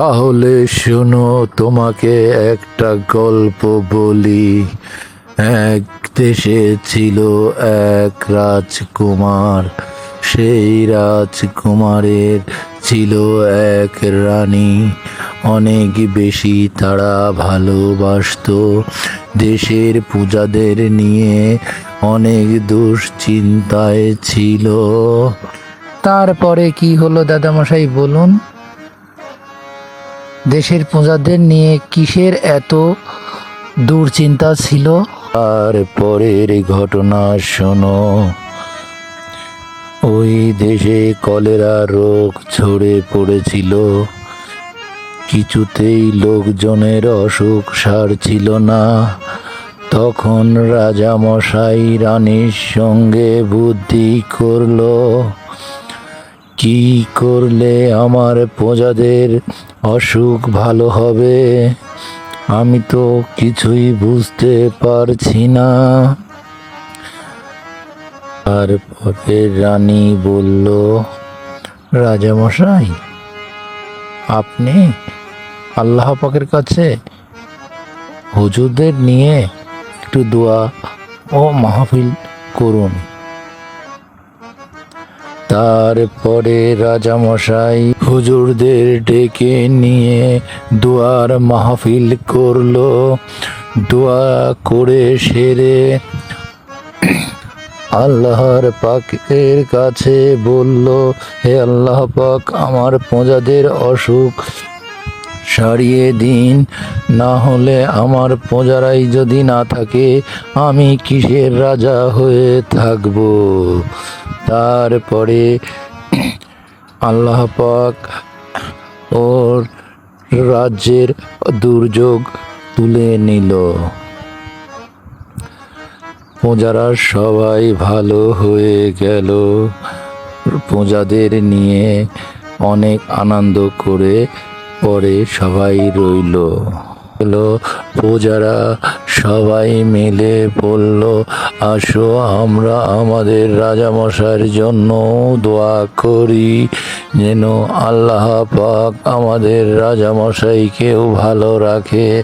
তাহলে শোনো, তোমাকে একটা গল্প বলি। এক দেশে ছিল এক রাজকুমার। সেই রাজকুমারের ছিল এক রানী। অনেক বেশি তারা ভালোবাসত। দেশের পূজাদের নিয়ে অনেক দুশ্চিন্তায় ছিল। তারপরে কি হলো, দাদামশাই, বলুন। দেশের প্রজাদের নিয়ে কিসের এত দুশ্চিন্তা ছিল? আর পরের ঘটনা শোনো। ওই দেশে কলেরা রোগ ছড়ে পড়েছিল। কিছুতেই লোকজনের অসুখ সারছিল না। তখন রাজা মশাই রানীর সঙ্গে বুদ্ধি করল। কি করলে আমার প্রজাদের অসুখ ভালো হবে? আমি তো কিছুই বুঝতে পারছি না। তারপরে রানী বলল, রাজামশাই, আপনি আল্লাহ পাকের কাছে হুজুরদের নিয়ে একটু দোয়া ও মাহফিল করুন। তারপরে রাজামশাই হুজুরদের ডেকে নিয়ে দুয়ার মাহফিল করল। দোয়া করে সেরে আল্লাহর পাকের কাছে বলল, হে আল্লাহ পাক, আমার প্রজাদের অসুখ সারিয়ে দিন। না হলে আমার প্রজারাই যদি না থাকে, আমি কিসের রাজা হয়ে থাকব? তারপরে আল্লাহ পাক ওর রাজ্যের দুর্যোগ তুলে নিল। প্রজারা সবাই ভালো হয়ে গেল। প্রজাদের নিয়ে অনেক আনন্দ করে পরে সবাই রইল। হলো প্রজারা সবাই মিলে বলল, আসো আমরা আমাদের রাজামশাইয়ের জন্য দোয়া করি। যেন আল্লাহ পাক আমাদের রাজামশাইকেও ভালো রাখে।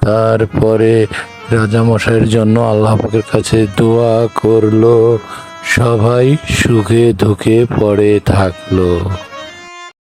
তারপরে রাজামশাইয়ের জন্য আল্লাহ পাকের কাছে দোয়া করল। সবাই সুখে দুঃখে পড়ে থাকল।